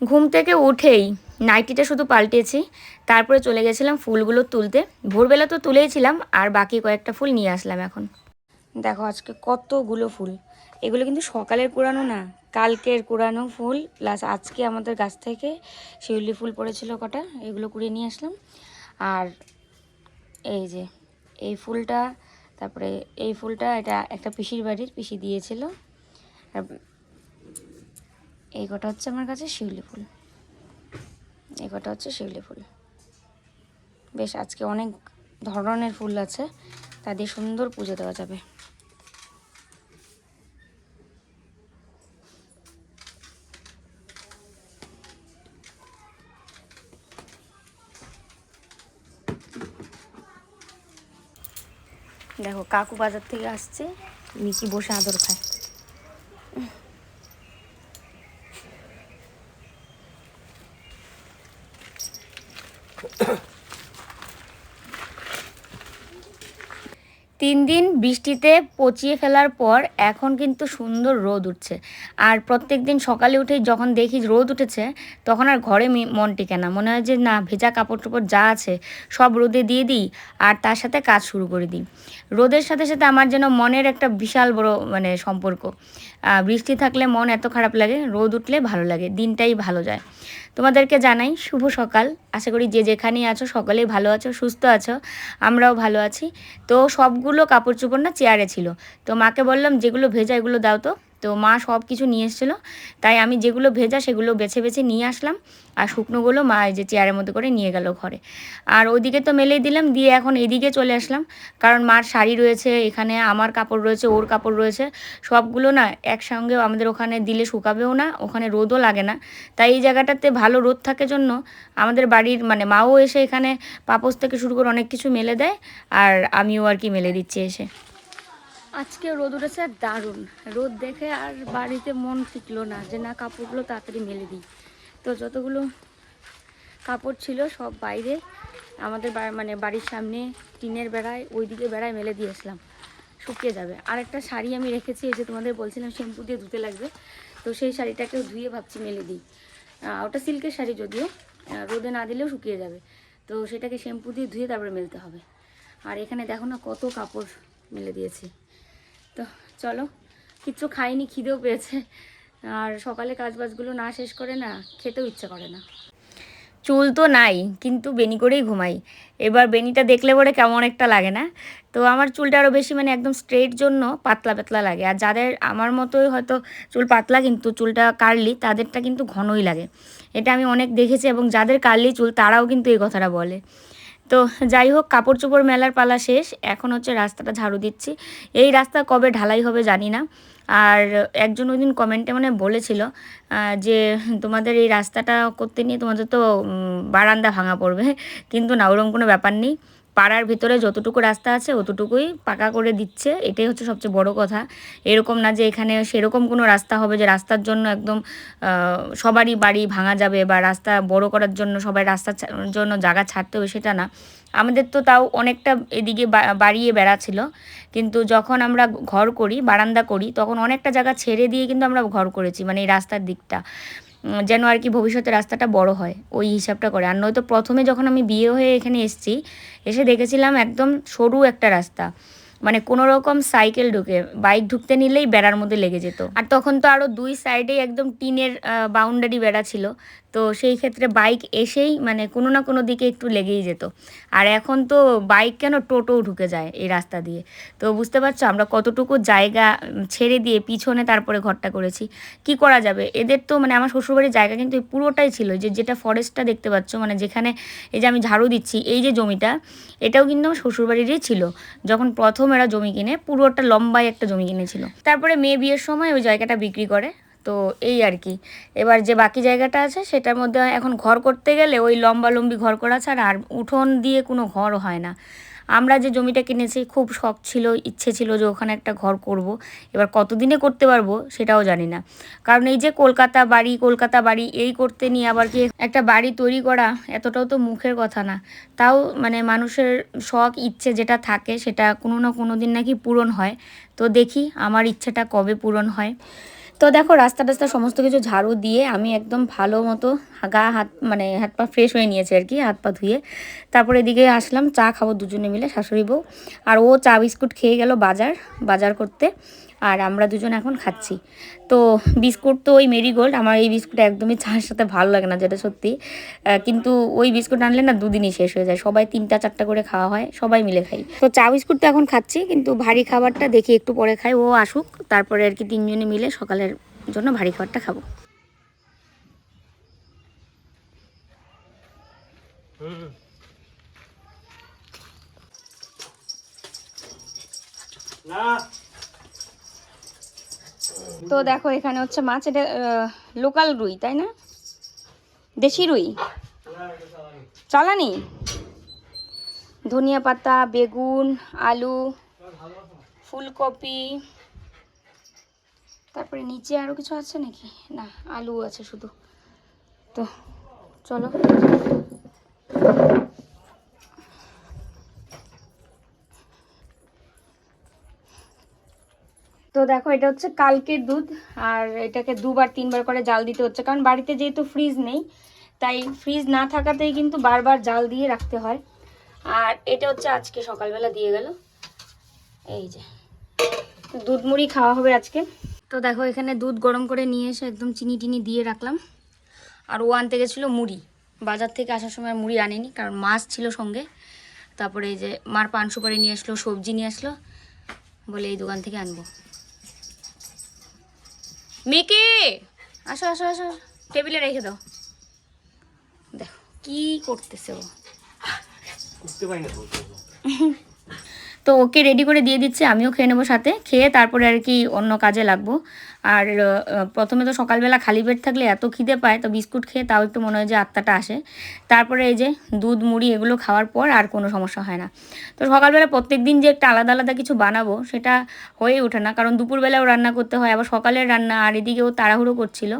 ঘুম থেকে উঠেই নাইটিটা শুধু পাল্টেছি, তারপরে চলে গেছিলাম ফুলগুলো তুলতে। ভোরবেলা তো তুলেইছিলাম, আর বাকি কয়েকটা ফুল নিয়ে আসলাম এখন। দেখো আজকে কতগুলো ফুল। এগুলো কিন্তু সকালের কুড়ানো না, কালকের কুড়ানো ফুল। প্লাস আজকে আমাদের গাছ থেকে শিউলি ফুল পড়েছিল কটা, এগুলো কুড়িয়ে নিয়ে আসলাম। আর এই যে, এই ফুলটা, তারপরে এই ফুলটা, এটা একটা পিসির বাড়ির, পিসি দিয়েছিল। এই কটা হচ্ছে আমার কাছে শিউলি ফুল। এই কটা হচ্ছে শিউলি ফুল। বেশ, আজকে অনেক ধরনের ফুল আছে, তা দিয়ে সুন্দর পুজো দেওয়া যাবে। দেখো, কাকু বাজার থেকে আসছে, মিকি বসে আদর খায়। তিন দিন বৃষ্টিতে পচিয়ে ফেলার পর এখন কিন্তু সুন্দর রোদ উঠছে। আর প্রত্যেক দিন সকালে উঠে যখন দেখি রোদ উঠেছে, তখন আর ঘরে মন টিকে না। মনে হয় যে না, ভেজা কাপড় টাপড় যা আছে সব রোদে দিয়ে দিই আর তার সাথে কাজ শুরু করে দিই। রোদের সাথে সাথে আমার যেন মনের একটা বিশাল বড় মানে সম্পর্ক। বৃষ্টি থাকলে মন এত খারাপ লাগে, রোদ উঠলে ভালো লাগে, দিনটাই ভালো যায়। তোমাদেরকে জানাই শুভ সকাল। আশা করি যে যেখানেই আছো, সকলেই ভালো আছো, সুস্থ আছো, আমরাও ভালো আছি। তো সবগুলো কাপড় চোপড় না চেয়ারে ছিল। তো মাকে বললাম, যেগুলো ভেজা এগুলো দাও তো। তো মা সব কিছু নিয়ে এসেছিল। তাই আমি যেগুলো ভেজা সেগুলো বেছে বেছে নিয়ে আসলাম। আর শুকনোগুলো মা এই যে চেয়ারের মধ্যে করে নিয়ে গেল ঘরে। আর ওইদিকে তো মেলেই দিলাম, দিয়ে এখন এদিকে চলে আসলাম। কারণ মার শাড়ি রয়েছে, এখানে আমার কাপড় রয়েছে, ওর কাপড় রয়েছে। সবগুলো না একসঙ্গে আমাদের ওখানে দিলে শুকাবেও না, ওখানে রোদও লাগে না। তাই এই জায়গাটাতে ভালো রোদ থাকে জন্য আমাদের বাড়ির মানে মাও এসে এখানে পাপোস থেকে শুরু করে অনেক কিছু মেলে দেয়। আর আমিও আর কি মেলে দিচ্ছি এসে। আজকে রোদ উঠেছে দারুণ। রোদ দেখে আর বাড়িতে মন টিকলো না যে না কাপড়গুলো তাড়াতাড়ি মেলে দিই। তো যতগুলো কাপড় ছিল সব বাইরে আমাদের মানে বাড়ির সামনে টিনের বেড়ায়, ওইদিকে বেড়ায় মেলে দিয়ে আসলাম। শুকিয়ে যাবে। আর একটা শাড়ি আমি রেখেছি, এই যে তোমাদের বলছিলাম শ্যাম্পু দিয়ে ধুতে লাগবে। তো সেই শাড়িটাকেও ধুয়ে ভাবছি মেলে দিই। ওটা সিল্কের শাড়ি যদিও রোদে না দিলেও শুকিয়ে যাবে। তো সেটাকে শ্যাম্পু দিয়ে ধুয়ে তারপরে মেলতে হবে। আর এখানে দেখো না কত কাপড় মেলে দিয়েছি। তো চলো, কিচ্ছু খাইনি, খিদেও পেয়েছে। আর সকালে কাজবাজগুলো না শেষ করে না, খেতেও ইচ্ছে করে না। চুল তো নাই, কিন্তু বেনি করেই ঘুমাই। এবার বেনিটা দেখলে পরে কেমন একটা লাগে না? তো আমার চুলটা আরও বেশি মানে একদম স্ট্রেট জন্য পাতলা পাতলা লাগে। আর যাদের আমার মতোই হয়তো চুল পাতলা, কিন্তু চুলটা কার্লি তাদেরটা কিন্তু ঘনই লাগে। এটা আমি অনেক দেখেছি এবং যাদের কার্লি চুল, তারাও কিন্তু এই কথাটা বলে। তো যাই হোক কাপড় চোপড় মেলার পালা শেষ। এখন হচ্ছে রাস্তাটা ঝাড়ু দিচ্ছি। এই রাস্তা কবে ঢালাই হবে জানি না। আর একজন ওই দিন কমেন্টে মানে বলেছিল যে তোমাদের এই রাস্তাটা করতে নিয়ে তোমাদের তো বারান্দা ভাঙা পড়বে। কিন্তু না, ওরকম কোনো ব্যাপার নেই। পাড়ার ভিতরে যতটুকু রাস্তা আছে অতটুকুই পাকা করে দিচ্ছে, এটাই হচ্ছে সবচেয়ে বড় কথা। এরকম না যে এখানে সেরকম কোনো রাস্তা হবে যে রাস্তার জন্য একদম সবারই বাড়ি ভাঙা যাবে বা রাস্তা বড় করার জন্য সবাই রাস্তার জন্য জায়গা ছাড়তে হবে সেটা না। আমাদের তো তাও অনেকটা এদিকে বাড়িয়ে বেড়া ছিল কিন্তু যখন আমরা ঘর করি, বারান্দা করি, তখন অনেকটা জায়গা ছেড়ে দিয়ে কিন্তু আমরা ঘর করেছি মানে এই রাস্তার দিকটা। যেন আর কি ভবিষ্যতে রাস্তাটা বড় হয়, ওই হিসাবটা করে। আর নয়তো প্রথমে যখন আমি বিয়ে হয়ে এখানে এসেছি, এসে দেখেছিলাম একদম সরু একটা রাস্তা। মানে কোনো রকম সাইকেল ঢুকে, বাইক ঢুকতে নিলেই বেড়ার মধ্যে লেগে যেত। আর তখন তো আরও দুই সাইডেই একদম টিনের বাউন্ডারি বেড়া ছিল। তো সেই ক্ষেত্রে বাইক এসেই মানে কোনো না কোনো দিকে একটু লেগেই যেত। আর এখন তো বাইক কেন টোটোও ঢুকে যায় এই রাস্তা দিয়ে? তো বুঝতে পারছ, আমরা কতটুকু জায়গা ছেড়ে দিয়ে পিছনে তারপরে ঘরটা করেছি। কি করা যাবে? এদের তো মানে আমার শ্বশুরবাড়ির জায়গা কিন্তু পুরোটাই ছিল। যে যেটা ফরেস্টটা দেখতে পাচ্ছ মানে যেখানে এই যে আমি ঝাড়ু দিচ্ছি, এই যে জমিটা, এটাও কিন্তু আমার শ্বশুরবাড়িরই ছিল। যখন প্রথম এরা জমি কিনে, পুরোটা লম্বাই একটা জমি কিনেছিল। তারপরে মেয়ে বিয়ের সময় ওই জায়গাটা বিক্রি করে। তো এই আর কি। এবার যে বাকি জায়গাটা আছে সেটার মধ্যে এখন ঘর করতে গেলে ওই লম্বা লম্বি ঘর করা ছাড়া আর উঠোন দিয়ে কোনো ঘর হয় না। আমরা যে জমিটা কিনেছি খুব শখ ছিল, ইচ্ছে ছিল যে ওখানে একটা ঘর করব। এবার কতদিনে করতে পারব সেটাও জানি না। কারণ এই যে কলকাতা বাড়ি কলকাতা বাড়ি এই করতে নিয়ে আবার কি একটা বাড়ি তৈরি করা এতটাও তো মুখের কথা না। তাও মানে মানুষের শখ, ইচ্ছে যেটা থাকে সেটা কোনো না কোনো দিন নাকি পূরণ হয়। তো দেখি আমার ইচ্ছেটা কবে পূরণ হয়। তো দেখো, রাস্তা টাস্তা সমস্ত কিছু ঝাড়ু দিয়ে আমি একদম ভালো মতো গা হাত মানে হাত পা ফ্রেশ হয়ে নিয়েছি আর কি, হাত পা ধুয়ে। তারপরে এদিকে আসলাম, চা খাব দুজনে মিলে, শাশুড়ি বউ। আর ও চা বিস্কুট খেয়ে গেল বাজার বাজার করতে। আর আমরা দুজন এখন খাচ্ছি। তো বিস্কুট তো ওই মেরিগোল্ড, আমার এই বিস্কুট একদমই চায়ের সাথে ভালো লাগে না যেটা সত্যি। কিন্তু ওই বিস্কুট আনলে না দুদিনই শেষ হয়ে যায়। সবাই তিনটা, চারটা করে খাওয়া হয়, সবাই মিলে খাই। তো চা বিস্কুট তো এখন খাচ্ছি, কিন্তু ভারী খাবারটা দেখি একটু পরে খাই, ও আসুক। তারপরে আর কি তিনজনে মিলে সকালের জন্য ভারী খাবারটা খাব। না। তো দেখো, এখানে হচ্ছে মাছ, এটা লোকাল রুই, তাই না? দেশি রুই? চালানি? ধনিয়া পাতা, বেগুন, আলু, ফুলকপি। তারপরে নিচে আরও কিছু আছে নাকি? না আলু আছে শুধু। তো, চলো। তো দেখো, এটা হচ্ছে কালকের দুধ, আর এটাকে দুবার, তিনবার করে জাল দিতে হচ্ছে, কারণ বাড়িতে যেহেতু ফ্রিজ নেই, তাই ফ্রিজ না থাকাতেই কিন্তু বারবার জাল দিয়ে রাখতে হয়। আর এটা হচ্ছে আজকে সকালবেলা দিয়ে গেল। এই যে, দুধ মুড়ি খাওয়া হবে আজকে। তো দেখো, এখানে দুধ গরম করে নিয়ে এসে একদম চিনি টিনি দিয়ে রাখলাম। আর ও আনতে গেছিল মুড়ি। বাজার থেকে আসার সময় মুড়ি আনেনি, কারণ মাছ ছিল সঙ্গে। তারপরে এই যে মার পান সুপারি নিয়ে আসলো, সবজি নিয়ে আসলো, বলে এই দোকান থেকে আনব। মিকি! আসো আসো আসো। টেবিলে রেখে দাও। দেখো। কি করতেছে ও? তো ওকে রেডি করে দিয়ে দিচ্ছে আমিও খেয়ে নেব সাথে। খেয়ে তারপরে আর কি অন্য কাজে লাগবো। আর প্রথমে তো সকালবেলা খালি পেট থাকলে এত খিদে পায়, তো বিস্কুট খেয়ে তাও একটু মনে হয় যে আত্মাটা আসে। তারপরে এই যে দুধ, মুড়ি এগুলো খাওয়ার পর আর কোনো সমস্যা হয় না। তো সকালবেলা প্রত্যেক দিন যে একটা আলাদা আলাদা কিছু বানাবো, সেটা হয়ে ওঠে না। কারণ দুপুরবেলাও রান্না করতে হয়, আবার সকালের রান্না আর এদিকেও তাড়াহুড়ো করছিল।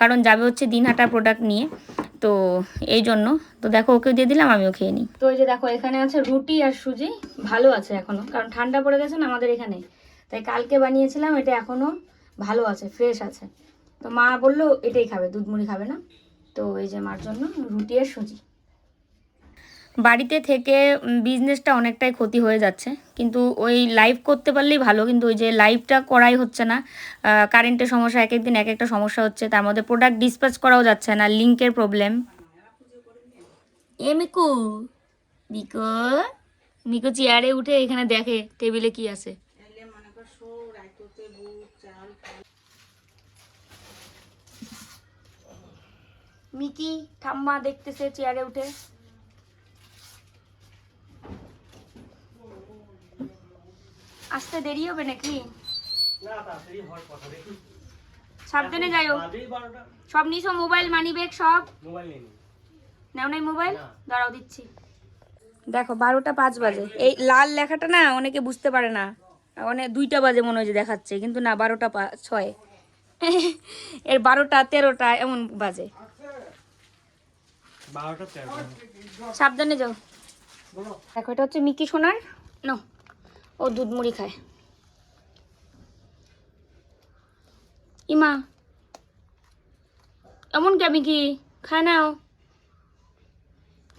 কারণ যাবে হচ্ছে দিনহাটার প্রোডাক্ট নিয়ে। তো এই জন্য, তো দেখো ওকে দিয়ে দিলাম, আমিও খেয়ে নিই। তো এই যে দেখো, এখানে আছে রুটি আর সুজি, ভালো আছে এখনও। কারণ ঠান্ডা পড়ে গেছে না আমাদের এখানে। তাই কালকে বানিয়েছিলাম, এটা এখনও ভালো আছে ফ্রেশ আছে। তো মা বলল এটাই খাবে দুধ মুড়ি খাবে না? তো এই যে মার জন্য রুটি আর সুজি। বাড়িতে থেকে বিজনেসটা অনেকটাই ক্ষতি হয়ে যাচ্ছে। কিন্তু ওই লাইভ করতে পারলেই ভালো কিন্তু ওই যে লাইভটা করাই হচ্ছে না। কারেন্টের সমস্যা এক একদিন এক একটা সমস্যা হচ্ছে। তার মধ্যে প্রোডাক্ট ডিসপ্যাচ করাও যাচ্ছে না লিঙ্কের প্রবলেম এ মিকু মিকু মিকু চেয়ারে উঠে এখানে দেখে টেবিলে কি আছে? মিকি ঠাম্মা দেখতেছে চেয়ারে উঠে। আসতে দেরি হবে নাকি? সাবধানে যাইও। সব নিছো? মোবাইল মানি ব্যাগ সব? নেও নাই মোবাইল? দাঁড়াও দিচ্ছি। দেখো বারোটা পাঁচ বাজে। এই লাল লেখাটা না অনেকে বুঝতে পারে না। অনেক দুইটা বাজে মনে হয় যে দেখাচ্ছে কিন্তু না বারোটা ছয়। এর বারোটা তেরোটা এমন বাজে। সাবধানে যাও। দেখো এটা হচ্ছে মিকি সোনার। নো ও দুধ মুড়ি খায়। ইমা এমন কে মিকি খায় নাও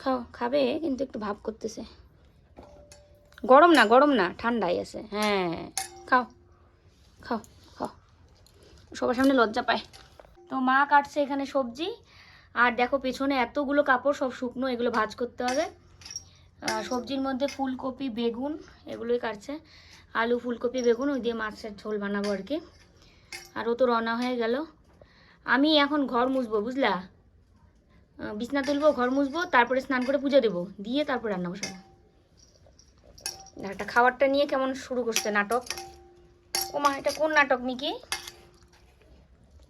খাও খাবে কিন্তু একটু ভাব করতেছে। গরম না গরম না ঠান্ডাই আছে। হ্যাঁ খাও খাও খাও। সবার সামনে লজ্জা পায়। তো মা কাটছে এখানে সবজি। আর দেখো পেছনে এতগুলো কাপড়, সব শুকনো, এগুলো ভাজ করতে হবে। সবজির মধ্যে ফুলকপি, বেগুন, এগুলোই কাটছে। আলু, ফুলকপি, বেগুন, ওই দিয়ে মাছের ঝোল বানাবো আর কি। আর ও তো রওনা হয়ে গেল। আমি এখন ঘর মুছবো, বুঝলা? বিছনা তুলবো, ঘর মুছবো, তারপরে স্নান করে পুজো দেবো। দিয়ে তারপর রান্না বসাবো। একটা খাবারটা নিয়ে কেমন শুরু করছে নাটক? ও মা এটা কোন নাটক, মিকি?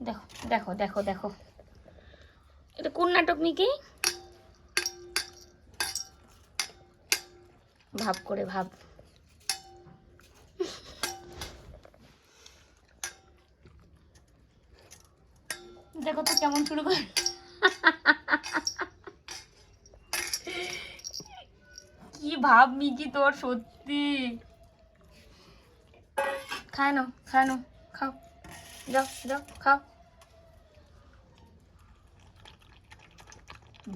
দেখো দেখো দেখো দেখো। এটা কোন নাটক মিকি? ভাব করে ভাব। দেখো তো কেমন শুরু কর। কি ভাব মিকি তোর সত্যি। খায় না খায় না খাও। যাও যাও খাও।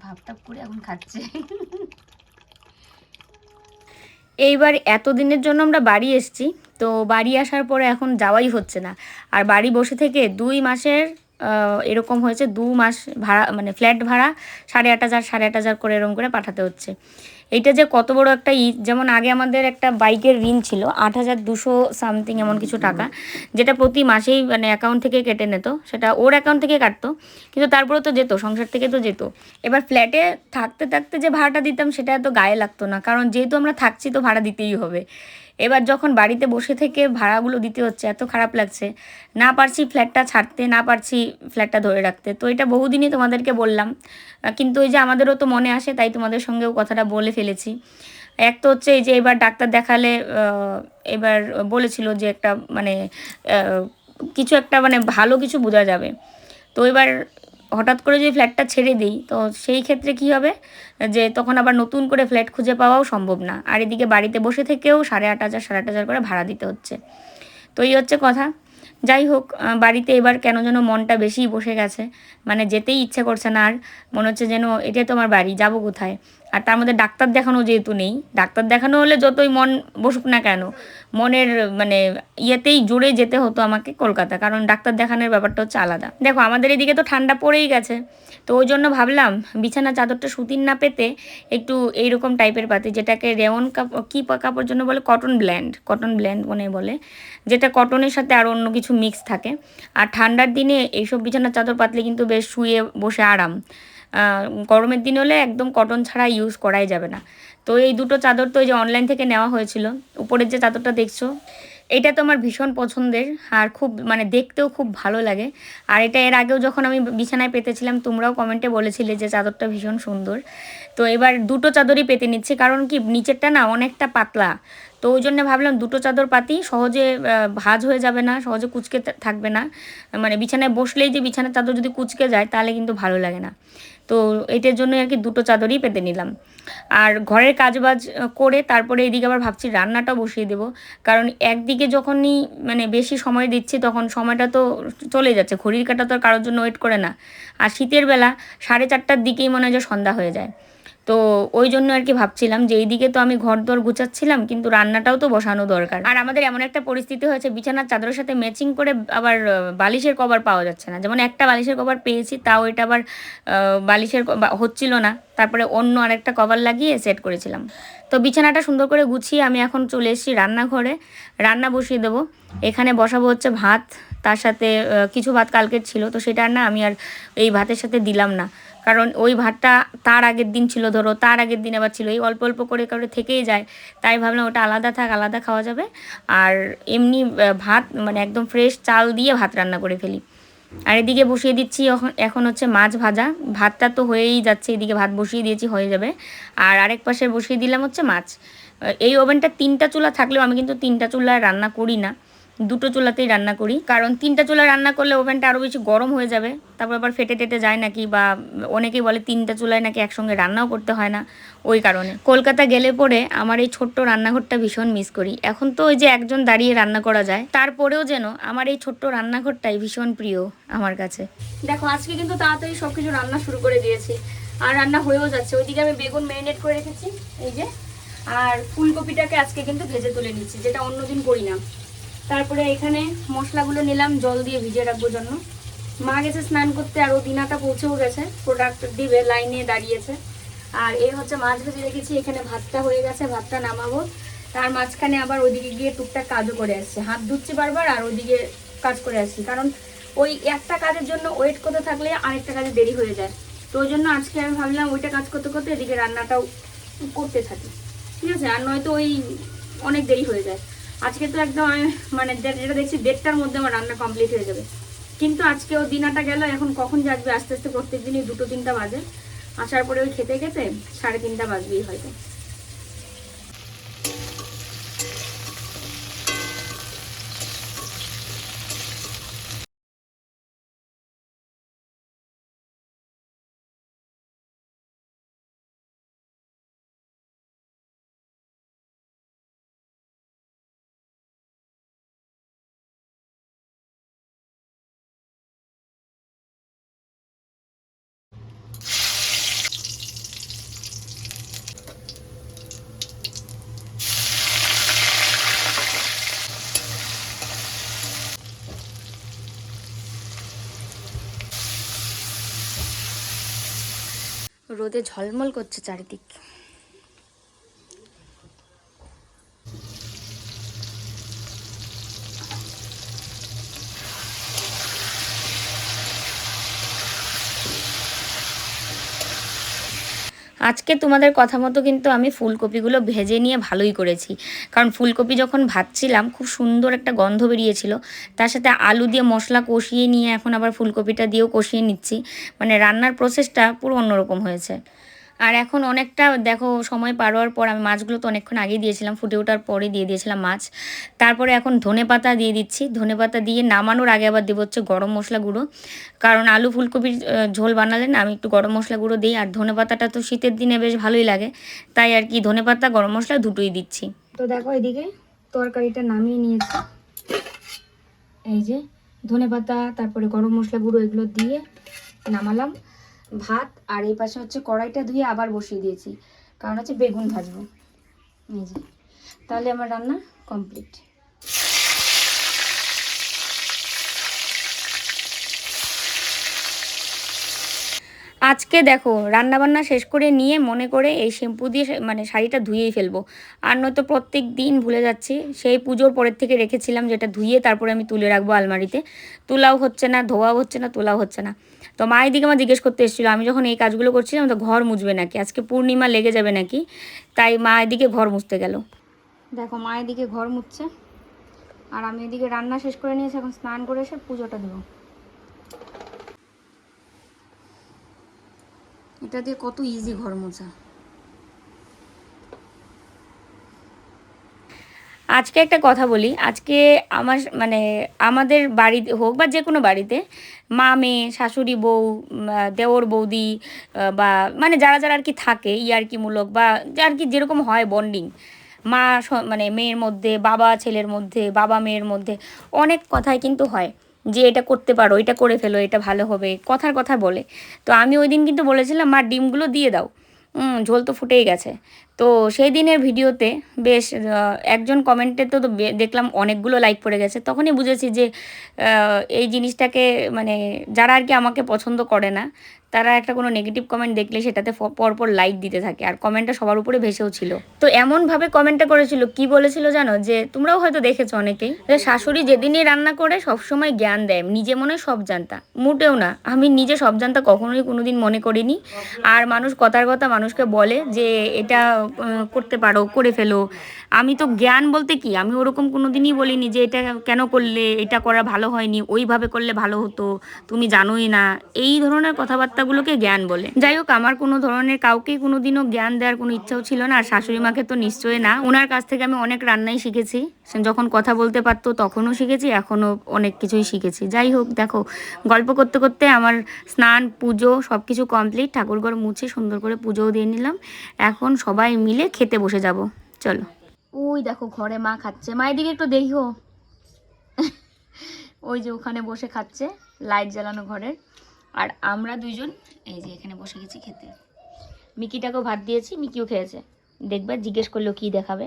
ভাবটাপ করে এখন খাচ্ছে। এইবার এতদিনের জন্য আমরা বাড়ি এসেছি, তো বাড়ি আসার পরে এখন যাওয়াই হচ্ছে না। আর বাড়ি বসে থেকে দুই মাসের এরকম হয়েছে দু মাস ভাড়া মানে ফ্ল্যাট ভাড়া সাড়ে আট হাজার, সাড়ে আট হাজার করে এরকম করে পাঠাতে হচ্ছে। এইটা যে কত বড় একটা ই, যেমন আগে আমাদের একটা বাইকের ঋণ ছিল, আট হাজার দুশো সামথিং এমন কিছু টাকা, যেটা প্রতি মাসেই মানে অ্যাকাউন্ট থেকে কেটে নিত, সেটা ওর অ্যাকাউন্ট থেকে কাটতো, কিন্তু তারপরেও তো যেত, সংসার থেকে তো যেত। এবার ফ্ল্যাটে থাকতে থাকতে যে ভাড়াটা দিতাম, সেটা এত গায়ে লাগতো না, কারণ যেহেতু আমরা থাকছি তো ভাড়া দিতেই হবে। এবার যখন বাড়িতে বসে থেকে ভাড়াগুলো দিতে হচ্ছে, এত খারাপ লাগছে। না পারছি ফ্ল্যাটটা ছাড়তে, না পারছি ফ্ল্যাটটা ধরে রাখতে। তো এটা বহুদিনই তোমাদেরকে বললাম। কিন্তু ওই যে আমাদেরও তো মনে আসে, তাই তোমাদের সঙ্গেও কথাটা বলে ফেলেছি। এক তো হচ্ছে এই যে এবার ডাক্তার দেখালে এবার বলেছিল যে একটা মানে কিছু একটা মানে ভালো কিছু বোঝা যাবে। তো এবার হঠাৎ করে যদি ফ্ল্যাটটা ছেড়ে দিই, তো সেই ক্ষেত্রে কি হবে? যে তখন আবার নতুন করে ফ্ল্যাট খুঁজে পাওয়াও সম্ভব না। আর এদিকে বাড়িতে বসে থেকেও সাড়ে আট হাজার, সাড়ে আট হাজার করে ভাড়া দিতে হচ্ছে। তো এই হচ্ছে কথা। যাই হোক বাড়িতে এবার কেন যেন মনটা বেশিই বসে গেছে। মানে যেতেই ইচ্ছে করছে না, আর মনে হচ্ছে যেন এটা তো আমার বাড়ি, যাব কোথায়? আর তার মধ্যে ডাক্তার দেখানো যেহেতু নেই, ডাক্তার দেখানো হলে যতই মন বসুক না কেন, মনের মানে ইয়েতেই জোরে যেতে হতো আমাকে কলকাতা, কারণ ডাক্তার দেখানোর ব্যাপারটা হচ্ছে আলাদা। দেখো, আমাদের এদিকে তো ঠান্ডা পড়েই গেছে। তো ওই জন্য ভাবলাম বিছানা চাদরটা সুতির না পেতে একটু এইরকম টাইপের পাতি যেটাকে রেওন কাপড় কী কাপড় জন্য বলে কটন ব্ল্যান্ড কটন ব্ল্যান্ড মনে বলে, যেটা কটনের সাথে আর অন্য কিছু মিক্স থাকে। আর ঠান্ডার দিনে এইসব বিছানার চাদর পাতলে কিন্তু বেশ শুয়ে বসে আরাম। গরমের দিন হলে একদম কটন ছাড়া ইউজ করাই যাবে না। তো এই দুটো চাদর তো এই যে অনলাইন থেকে নেওয়া হয়েছিল, উপরের যে চাদরটা দেখছ এটা তো আমার ভীষণ পছন্দের আর খুব মানে দেখতেও খুব ভালো লাগে। আর এটা এর আগেও যখন আমি বিছানায় পেতেছিলাম, তোমরাও কমেন্টে বলেছিলে যে চাদরটা ভীষণ সুন্দর। তো এবার দুটো চাদরই পেতে নিচ্ছি, কারণ কি নিচেরটা না অনেকটা পাতলা। তো ওই জন্য ভাবলাম দুটো চাদর পাতি, সহজে ভাজ হয়ে যাবে না, সহজে কুচকে থাকবে না। মানে বিছানায় বসলেই যে বিছানার চাদর যদি কুচকে যায়, তাহলে কিন্তু ভালো লাগে না। তো এটার জন্য আর কি দুটো চাদরই পেতে নিলাম। আর ঘরের কাজবাজ করে তারপরে এদিকে আবার ভাবছি রান্নাটাও বসিয়ে দেব। কারণ একদিকে যখনই মানে বেশি সময় দিচ্ছি তখন সময়টা তো চলে যাচ্ছে, ঘড়ির কাটা তো আর কারোর জন্য ওয়েট করে না। আর শীতের বেলা সাড়ে চারটার দিকেই মনে হয় যে সন্ধ্যা হয়ে যায়। তো ওই জন্য আর কি ভাবছিলাম যে এইদিকে তো আমি ঘর দর গুছাচ্ছিলাম, কিন্তু রান্নাটাও তো বসানো দরকার। আর আমাদের এমন একটা পরিস্থিতি হয়েছে, বিছানার চাদরের সাথে ম্যাচিং করে আবার বালিশের কভার পাওয়া যাচ্ছে না। যেমন একটা বালিশের কভার পেয়েছি, তাও এটা আবার বালিশের হচ্ছিল না। তারপরে অন্য আরেকটা কভার লাগিয়ে সেট করেছিলাম। তো বিছানাটা সুন্দর করে গুছিয়ে আমি এখন চলে এসেছি রান্নাঘরে। রান্না বসিয়ে দেবো। এখানে বসাবো হচ্ছে ভাত, তার সাথে কিছু ভাত কালকের ছিল, তো সেটা না আমি আর এই ভাতের সাথে দিলাম না। কারণ ওই ভাতটা তার আগের দিন ছিল, ধরো তার আগের দিন আবার ছিল, এই অল্প অল্প করে করে থেকেই যায়। তাই ভাবলাম ওটা আলাদা থাক, আলাদা খাওয়া যাবে। আর এমনি ভাত মানে একদম ফ্রেশ চাল দিয়ে ভাত রান্না করে ফেলি। আর এদিকে বসিয়ে দিচ্ছি এখন হচ্ছে মাছ ভাজা। ভাতটা তো হয়েই যাচ্ছে, এদিকে ভাত বসিয়ে দিয়েছি, হয়ে যাবে। আর আরেক পাশে বসিয়ে দিলাম হচ্ছে মাছ। এই ওভেনটা তিনটা চুলা থাকলেও আমি কিন্তু তিনটা চুলায় রান্না করি না। দুটো চুলাতেই রান্না করি। কারণ তিনটা চুলা রান্না করলে ওভেনটা আরও বেশি গরম হয়ে যাবে। তারপর আবার ফেটে টেটে যায় নাকি বা অনেকেই বলে তিনটা চুলায় নাকি একসঙ্গে রান্নাও করতে হয় না, ওই কারণে। কলকাতা গেলে পরে আমার এই ছোট্ট রান্নাঘরটা ভীষণ মিস করি। এখন তো ওই যে একজন দাঁড়িয়ে রান্না করা যায়, তারপরেও যেন আমার এই ছোট্ট রান্নাঘরটাই ভীষণ প্রিয় আমার কাছে। দেখো, আজকে কিন্তু তাড়াতাড়ি সব কিছু রান্না শুরু করে দিয়েছি। আর রান্না হয়েও যাচ্ছে। ওইদিকে আমি বেগুন ম্যারিনেট করে রেখেছি, এই যে। আর ফুলকপিটাকে আজকে কিন্তু ভেজে তুলে নিচ্ছি, যেটা অন্যদিন করি না। তারপরে এখানে মশলাগুলো নিলাম, জল দিয়ে ভিজিয়ে রাখব জন্য। মা গেছে স্নান করতে, আর ও দিনাটা পৌঁছেও গেছে। প্রোডাক্ট দিবে লাইনে দাঁড়িয়েছে। আর এই হচ্ছে মাছ ভেজে রেখেছি, এখানে ভাতটা হয়ে গেছে, ভাতটা নামাবো। তার মাঝখানে আবার ওইদিকে গিয়ে টুকটাক কাজও করে আসছে। হাত ধুচ্ছি বারবার, আর ওইদিকে কাজ করে আসছি। কারণ ওই একটা কাজের জন্য ওয়েট করতে থাকলে আরেকটা কাজে দেরি হয়ে যায়। তো ওই জন্য আজকে আমি ভাবলাম ওইটা কাজ করতে করতে এদিকে রান্নাটাও করতে থাকি। ঠিক আছে? আর নয়তো ওই অনেক দেরি হয়ে যায়। আজকে তো একদম আমি মানে যেটা দেখছি দেড়টার মধ্যে আমার রান্না কমপ্লিট হয়ে যাবে। কিন্তু আজকে ও দিনাটা গেল, এখন কখন যাবে আস্তে আস্তে প্রত্যেক দিনই দুটো তিনটা বাজে। আসার পরে ওই খেতে খেতে সাড়ে তিনটা বাজবেই হয়তো। রোদে ঝলমল করছে চারিদিক। আজকে তোমাদের কথা মতো কিন্তু আমি ফুলকপিগুলো ভেজে নিয়ে ভালোই করেছি। কারণ ফুলকপি যখন ভাজছিলাম, খুব সুন্দর একটা গন্ধ বেরিয়েছিল। তার সাথে আলু দিয়ে মশলা কষিয়ে নিয়ে এখন আবার ফুলকপিটা দিয়েও কষিয়ে নিচ্ছি। মানে রান্নার প্রসেসটা পুরো অন্যরকম হয়েছে। আর এখন অনেকটা, দেখো, সময় পার হওয়ার পর আমি মাছগুলো তো অনেকক্ষণ আগেই দিয়েছিলাম, ফুটে ওঠার পরে দিয়ে দিয়েছিলাম মাছ। তারপরে এখন ধনে পাতা দিয়ে দিচ্ছি। ধনে পাতা দিয়ে নামানোর আগে আবার দেবো হচ্ছে গরম মশলা গুঁড়ো। কারণ আলু ফুলকপির ঝোল বানালে না আমি একটু গরম মশলা গুঁড়ো দিই। আর ধনে পাতাটা তো শীতের দিনে বেশ ভালোই লাগে। তাই আর কি ধনে পাতা, গরম মশলা দুটোই দিচ্ছি। তো দেখো এদিকে তরকারিটা নামিয়ে নিয়েছি। এই যে ধনে পাতা, তারপরে গরম মশলা গুঁড়ো এগুলো দিয়ে নামালাম। ভাত আর এই পাশে হচ্ছে কড়াইটা ধুয়ে আবার বসিয়ে দিয়েছি। কারণ হচ্ছে বেগুন ভাজবো। এই যে। তাহলে আমার রান্না কমপ্লিট। আজকে দেখো, রান্নাবান্না শেষ করে নিয়ে মনে করে এই শ্যাম্পু দিয়ে মানে শাড়িটা ধুয়েই ফেলব। আর নয়তো প্রত্যেক দিন ভুলে যাচ্ছি। সেই পুজোর পরের থেকে রেখেছিলাম যেটা ধুয়ে তারপরে আমি তুলে রাখব আলমারিতে। তোলাও হচ্ছে না, ধোয়াও হচ্ছে না, তোলাও হচ্ছে না। তো মা এদিকে আমার জিজ্ঞেস করতে এসেছিল, আমি যখন এই কাজগুলো করছিলাম তো ঘর মুছবে নাকি? আজকে পূর্ণিমা লেগে যাবে নাকি? তাই মা এদিকে ঘর মুছতে গেল। দেখো, মা এদিকে ঘর মুছছে, আর আমি এদিকে রান্না শেষ করে নিয়েছি, এখন স্নান করে এসে পুজোটা দেবো। এটা দিয়ে কত ইজি ঘর মোছা। আজকে একটা কথা বলি। আজকে আমার মানে আমাদের বাড়িতে হোক বা যে কোনো বাড়িতে, মা, মেয়ে, শাশুড়ি, বউ দেওর, বৌদি বা মানে যারা যারা আর কি থাকে, ইয়ার্কিমূলক বা আর কি যেরকম হয় বন্ডিং, মা মানে মেয়ের মধ্যে, বাবা ছেলের মধ্যে, বাবা মেয়ের মধ্যে অনেক কথাই কিন্তু হয় যে এটা করতে পারো, এটা করে ফেলো, এটা ভালো হবে, কথার কথা বলে। তো আমি ওই দিন কিন্তু বলেছিলাম, মা, ডিমগুলো দিয়ে দাও। ঝোল তো ফুটেই গেছে। তো সেই দিনের ভিডিওতে বেশ একজন কমেন্টে তো দেখলাম অনেকগুলো লাইক পড়ে গেছে। তখনই বুঝেছি যে এই জিনিসটাকে মানে যারা আর কি আমাকে পছন্দ করে না তারা একটা কোনো নেগেটিভ কমেন্ট দেখলে সেটাতে পরপর লাইক দিতে থাকে আর কমেন্টটা সবার উপরে ভেসেও ছিল। তো এমনভাবে কমেন্টটা করেছিল, কি বলেছিল জানো? যে তোমরাও হয়তো দেখেছ অনেকেই, যে শাশুড়ি যেদিনই রান্না করে সবসময় জ্ঞান দেয়, নিজে মনে সব জানতা। মোটেও না, আমি নিজে সব জানতা কখনোই কোনোদিন মনে করিনি। আর মানুষ কথার কথা মানুষকে বলে যে এটা করতে পারো, করে ফেলো। আমি তো জ্ঞান বলতে কি? আমি ওরকম কোনো দিনই বলিনি যে এটা কেন করলে, এটা করা ভালো হয়নি, ওইভাবে করলে ভালো হতো, তুমি জানোই না। এই ধরনের কথাবার্তাগুলোকে জ্ঞান বলে। যাই হোক, আমার কোনো ধরনের কাউকে কোনো দিনও জ্ঞান দেওয়ার কোনো ইচ্ছাও ছিল না, আর শাশুড়ি মাকে তো নিশ্চয়ই না। ওনার কাছ থেকে আমি অনেক রান্নাই শিখেছি। যখন কথা বলতে পারতো তখনও শিখেছি, এখনও অনেক কিছুই শিখেছি। যাই হোক, দেখো, গল্প করতে করতে আমার স্নান, পুজো সব কিছু কমপ্লিট। ঠাকুরঘর মুছে সুন্দর করে পুজোও দিয়ে নিলাম। এখন সবাই মিলে খেতে বসে যাব। চলো। ওই দেখো ঘরে মা খাচ্ছে। মায়ের দিকে একটু দেখিও ওই যে ওখানে বসে খাচ্ছে, লাইট জ্বালানো ঘরের। আর আমরা দুইজন, এই যে এখানে বসে গেছি খেতে। মিকিটাকেও ভাত দিয়েছি, মিকিও খেয়েছে। দেখবে, জিজ্ঞেস করল কি দেখাবে।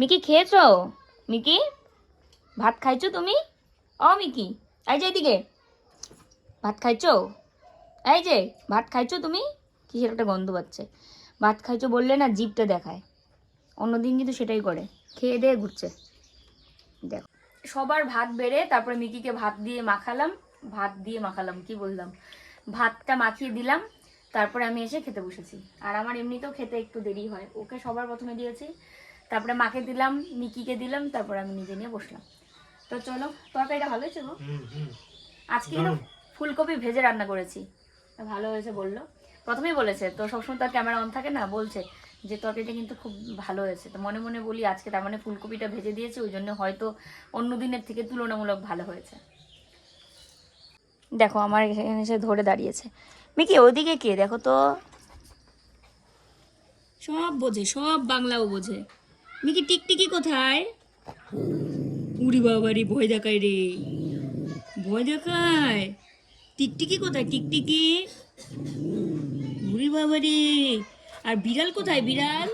মিকি, খেয়েছো? মিকি, ভাত খাইছো তুমি? ও মিকি, এই যে এদিকে। ভাত খাইছো? এই যে, ভাত খাইছো তুমি? কিসের একটা গন্ধ পাচ্ছে। ভাত খাইছো বললে না, জিভটা দেখায়। অন্যদিন কিন্তু সেটাই করে। খেয়ে দিয়ে ঘুরছে। দেখো। সবার ভাত বেড়ে তারপরে মিকিকে ভাত দিয়ে মাখালাম ভাত দিয়ে মাখালাম কি বললাম? ভাতটা মাখিয়ে দিলাম তারপরে আমি এসে খেতে বসেছি। আর আমার এমনিতেও খেতে একটু দেরি হয়। ওকে সবার প্রথমে দিয়েছি তারপরে মাকে দিলাম মিকিকে দিলাম তারপরে আমি নিজে নিয়ে বসলাম। তো চলো তরকারিটা ভালো হয়েছে গো? হুম হুম। আজকে কিন্তু ফুলকপি ভেজে রান্না করেছি। ভালো হয়েছে বলল। প্রথমেই বলেছে তো সবসময় তার ক্যামেরা অন থাকে না বলছে যে তরকারিটা কিন্তু খুব ভালো হয়েছে। তো মনে মনে বলি আজকে তার মানে ফুলকপিটা ভেজে দিয়েছে, ওই জন্য হয়তো অন্য দিনের থেকে তুলনামূলক ভালো হয়েছে। দেখো, আমার এখানে এসে ধরে দাঁড়িয়েছে। মিকি ওদিকে কে? দেখো তো। সব বোঝে, সব বাংলাও বোঝে। মিকি, টিকটিকি কোথায়? উড়ি বাবারি, ভয় দেখায় রে। ভয় দেখায়। টিকটিকি কোথায়? টিকটিকি? উড়ি বাবারি। আর বিড়াল কোথায় বিড়াল?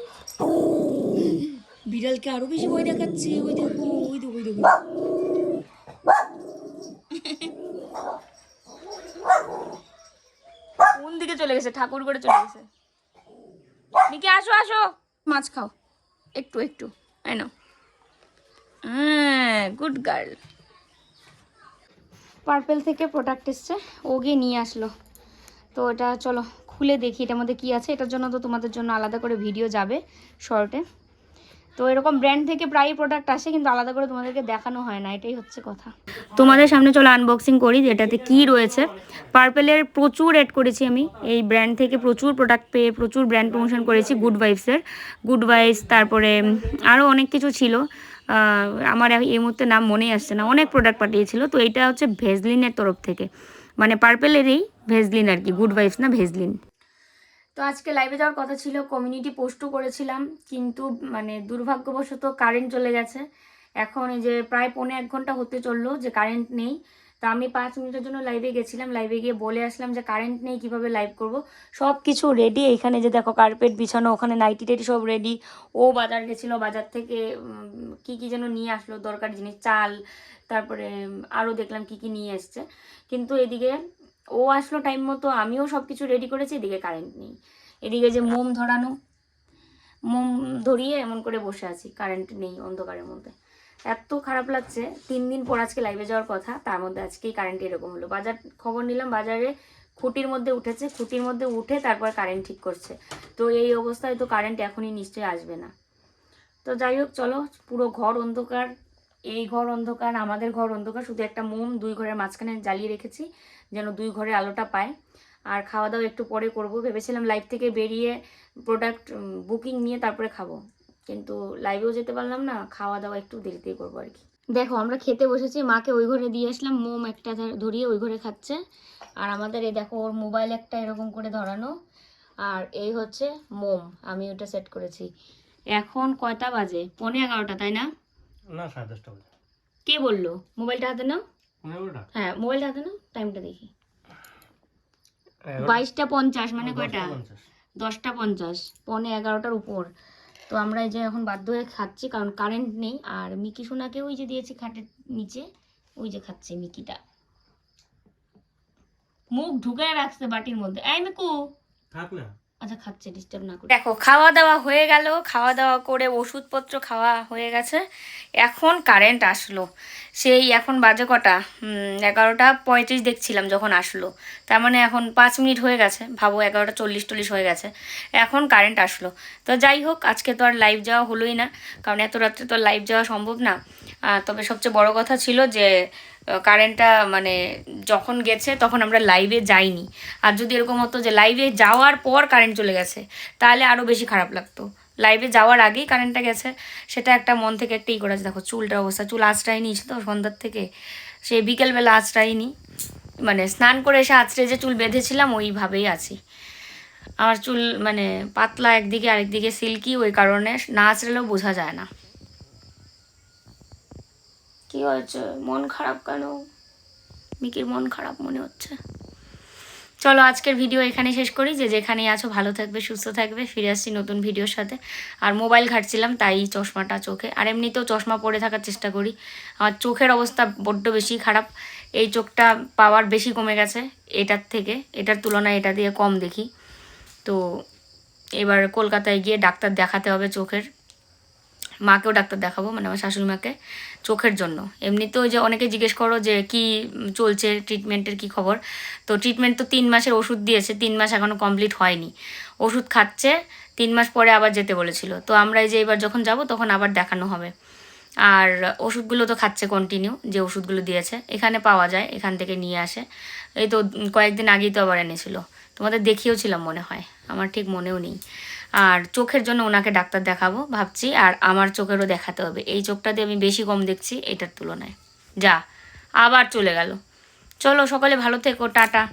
বিড়ালকে আরও বেশি ভয় দেখাচ্ছে। ওই দেখো ওই দেখো ওই দেখো। কোন দিকে চলে গেছে? ঠাকুর করে চলে গেছে। মিকি আসো আসো। মাছ খাও। একটু একটু। আই নো হ্যাঁ গুড গার্ল পার্পেল থেকে প্রোডাক্ট এসছে। ও গিয়ে নিয়ে আসলো। তো এটা চলো। খুলে দেখি এটার মধ্যে কি আছে। এটার জন্য তো তোমাদের জন্য আলাদা করে ভিডিও যাবে শর্টে তো এরকম ব্র্যান্ড থেকে প্রায়ই প্রোডাক্ট আসে, কিন্তু আলাদা করে তোমাদেরকে দেখানো হয় না, এটাই হচ্ছে কথা। তোমাদের সামনে চলো আনবক্সিং করি এটাতে কি রয়েছে। পার্পেলের প্রচুর অ্যাড করেছি আমি, এই ব্র্যান্ড থেকে প্রচুর প্রোডাক্ট পেয়ে প্রচুর ব্র্যান্ড প্রমোশন করেছি গুড ভাইবসের গুড ভাইবস তারপরে আরও অনেক কিছু ছিল। আমার এই- মুহূর্তে নাম মনেই আসছে না, অনেক প্রোডাক্ট পাঠিয়েছিল। তো এটা হচ্ছে ভেজলিনের তরফ থেকে। মানে পার্পেলেরই ভেজলিন আর কি গুড ভাইবস না ভেজলিন। তো আজকে লাইভে যাওয়ার কথা ছিল কমিউনিটি পোস্টও করেছিলাম, কিন্তু মানে দুর্ভাগ্যবশত কারেন্ট চলে গেছে। এখন এই যে প্রায় পৌনে এক ঘণ্টা হতে চলল যে কারেন্ট নেই। তা আমি পাঁচ মিনিটের জন্য লাইভে গেছিলাম লাইভে গিয়ে বলে আসলাম যে কারেন্ট নেই, কীভাবে লাইভ করব? সব কিছু রেডি এখানে যে দেখো কার্পেট বিছানো, ওখানে নাইটি টাইটি সব রেডি ও বাজার গেছিল, বাজার থেকে কি কি যেন নিয়ে আসলো, দরকার জিনিস, চাল, তারপরে আরও দেখলাম কি কি নিয়ে এসছে। কিন্তু এদিকে ও আসলো টাইম মতো, আমিও সব কিছু রেডি করেছি, এদিকে কারেন্ট নেই। এদিকে যে মোম ধরানো, মোম ধরিয়ে এমন করে বসে আছি কারেন্ট নেই অন্ধকারের মধ্যে। এত খারাপ লাগছে। তিন দিন পর আজকে লাইভে যাওয়ার কথা, তার মধ্যে আজকেই কারেন্ট এরকম হলো। বাজার খবর নিলাম, বাজারে খুঁটির মধ্যে উঠেছে, খুঁটির মধ্যে উঠে তারপর কারেন্ট ঠিক করছে। তো এই অবস্থায় তো কারেন্ট এখনই নিশ্চয়ই আসবে না। তো যাই হোক, চলো, পুরো ঘর অন্ধকার। এই ঘর অন্ধকার, আমাদের ঘর অন্ধকার, শুধু একটা মোম দুই ঘরের মাঝখানে জ্বালিয়ে রেখেছি, যেন দুই ঘরে আলোটা পায়। আর খাওয়া দাওয়া একটু পরে করব। ভেবেছিলাম লাইভ থেকে বেরিয়ে প্রোডাক্ট বুকিং নিয়ে তারপরে খাব। কিন্তু লাইভেও যেতে পারলাম না খাওয়া দাওয়া একটু দেরিতেই করব আর কি। দেখো আমরা খেতে বসেছি মাকে ওই ঘরে দিয়ে আসলাম মোম একটা ধরিয়ে ওই ঘরে খাচ্ছে। আর আমাদের এই দেখো ওর মোবাইল একটা এরকম করে ধরানো আর এই হচ্ছে মোম আমি ওটা সেট করেছি। এখন কয়টা বাজে? পনে এগারোটা তাই না? না সাড়ে দশটা বাজে। কে বলল? মোবাইলটা হাতে নাও। হ্যাঁ মোবাইলটা হাতে নাও টাইমটা দেখি। বাইশটা পঞ্চাশ মানে কয়টা? দশটা পঞ্চাশ পৌনে এগারোটার উপর। তো আমরা এই যে এখন বাধ্য হয়ে খাচ্ছি কারণ কারেন্ট নেই। আর মিকি সোনাকে ওই যে দিয়েছি খাটের নিচে ওই যে খাচ্ছে মিকিটা। মুখ ঢুকে রাখছে বাটির মধ্যে। এই মিকু! থাক না। আচ্ছা খাচ্ছে ডিস্টার্ব না করে। দেখো খাওয়া দাওয়া হয়ে গেল। খাওয়া দাওয়া করে ওষুধপত্র খাওয়া হয়ে গেছে। এখন কারেন্ট আসলো। সেই এখন বাজে কটা? এগারোটা পঁয়ত্রিশ দেখছিলাম যখন আসলো। তার মানে এখন পাঁচ মিনিট হয়ে গেছে। ভাবো এগারোটা চল্লিশ টল্লিশ হয়ে গেছে। এখন কারেন্ট আসলো। তো যাই হোক, আজকে তো আর লাইভ যাওয়া হলোই না। কারণ এত রাত্রে তো লাইভ যাওয়া সম্ভব না। তবে সবচেয়ে বড় কথা ছিল যে কারেন্টটা মানে যখন গেছে তখন আমরা লাইভে যাইনি। আর যদি এরকম হতো যে লাইভে যাওয়ার পর কারেন্ট চলে গেছে, তাহলে আরও বেশি খারাপ লাগতো। লাইভে যাওয়ার আগেই কারেন্টটা গেছে, সেটা একটা মন থেকে একটা ই করেছে। দেখো, চুলটার অবস্থা, চুল আঁচড়াই নিয়েছে তো সন্ধ্যার থেকে। সে বিকেলবেলা আঁচড়াইনি। মানে স্নান করে এসে আঁচড়ে যে চুল বেঁধেছিলাম, ওইভাবেই আছি। আমার চুল মানে পাতলা, একদিকে আরেকদিকে সিল্কি ওই কারণে না আঁচড়ালেও বোঝা যায় না। কি হয়েছে? মন খারাপ কেন? মিকির মন খারাপ মনে হচ্ছে। চলো আজকের ভিডিও এখানে শেষ করি। যে যেখানেই আছো ভালো থাকবে, সুস্থ থাকবে, ফিরে আসছি নতুন ভিডিওর সাথে। আর মোবাইল ঘাটছিলাম, তাই চশমাটা চোখে। আর এমনিতেও চশমা পরে থাকার চেষ্টা করি। আমার চোখের অবস্থা বড্ড বেশি খারাপ। এই চোখটা পাওয়ার বেশি কমে গেছে এটার থেকে। এটার তুলনায় এটা দিয়ে কম দেখি। তো এবার কলকাতায় গিয়ে ডাক্তার দেখাতে হবে চোখের। মাকেও ডাক্তার দেখাবো মানে আমার শাশুড়ি মাকে, চোখের জন্য। এমনিতেও যে অনেকে জিজ্ঞেস করো যে কি চলছে ট্রিটমেন্টের কি খবর? তো ট্রিটমেন্ট তো তিন মাসের ওষুধ দিয়েছে, তিন মাস এখনও কমপ্লিট হয়নি। ওষুধ খাচ্ছে, তিন মাস পরে আবার যেতে বলেছিল। তো আমরা এই যে এবার যখন যাব, তখন আবার দেখানো হবে। আর ওষুধগুলো তো খাচ্ছে কন্টিনিউ যে ওষুধগুলো দিয়েছে, এখানে পাওয়া যায়, এখান থেকে নিয়ে আসে। এই তো কয়েকদিন আগেই তো আবার এনেছিল। তোমাদের দেখিয়েওছিলাম মনে হয়, আমার ঠিক মনেও নেই। আর চোখের জন্য ওনাকে ডাক্তার দেখাবো, ভাবছি, আর আমার চোখেরও দেখাতে হবে। এই চোখটাতে আমি বেশি কম দেখছি এটার তুলনায়। যা, আবার চলে গেল। চলো সকলে ভালো থেকো, টাটা।